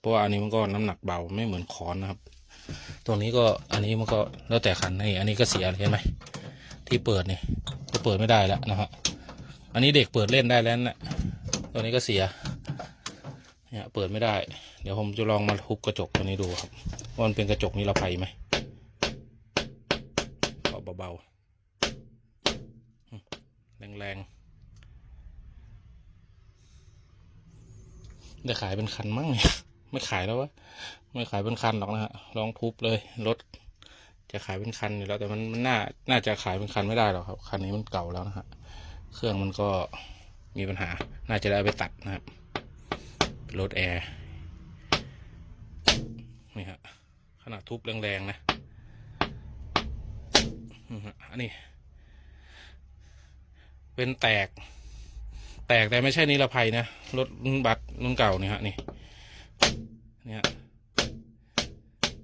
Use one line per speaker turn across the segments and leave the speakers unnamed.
เพราะว่าอันนี้มันก็น้ำหนักเบาไม่เหมือนค้อนนะครับตัวนี้ก็อันนี้มันก็แล้วแต่คันนี่อันนี้ก็เสียเห็นไหมที่เปิดนี่ก็เปิดไม่ได้แล้วนะฮะอันนี้เด็กเปิดเล่นได้แล้วนะตัวนี้ก็เสียเนี่ยเปิดไม่ได้ เดี๋ยวผมจะลองมาทุบกระจกตัวนี้ดูครับว่ามันเป็นกระจกนิรภัยไหมเบาๆแรงๆจะขายเป็นคันมั้งเนี่ย ไม่ขายแล้ววะไม่ขายเป็นคันหรอกนะฮะลองทุบเลยรถจะขายเป็นคันอยู่แล้ว แต่มันมันน่าน่าจะขายเป็นคันไม่ได้หรอกครับคันนี้มันเก่าแล้วนะฮะเครื่องมันก็มีปัญหา น่าจะได้เอาไปตัดนะครับรถแอร์นี่ฮะขนาดทุบแรงๆนะอันนี้ เป็นแตก แตกแต่ไม่ใช่นิรภัยนะรถรุ่นบัตรรุ่นเก่าเนี่ยฮะนี่ เนี่ย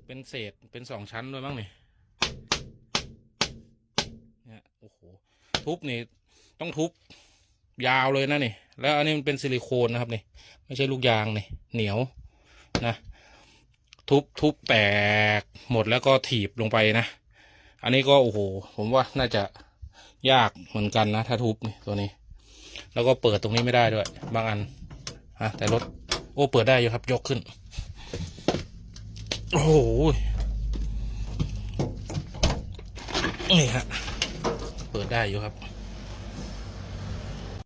เป็นเศษเป็นสองชั้นด้วยมั้งนี่เนี่ยโอ้โหทุบนี่ต้องทุบยาวเลยนะนี่ แล้วอันนี้มันเป็นซิลิโคนนะครับนี่ไม่ใช่ลูกยางนี่เหนียวนะ ทุบทุบแตกหมดแล้วก็ถีบลงไปนะ อันนี้ก็โอ้โหผมว่าน่าจะยากเหมือนกันนะ ถ้าทุบนี่ตัวนี้ แล้วก็เปิดตรงนี้ไม่ได้ด้วย บางอันฮะแต่รถโอ้เปิดได้อยู่ครับยกขึ้น โอ้โหนี่ฮะ เปิดได้อยู่ครับ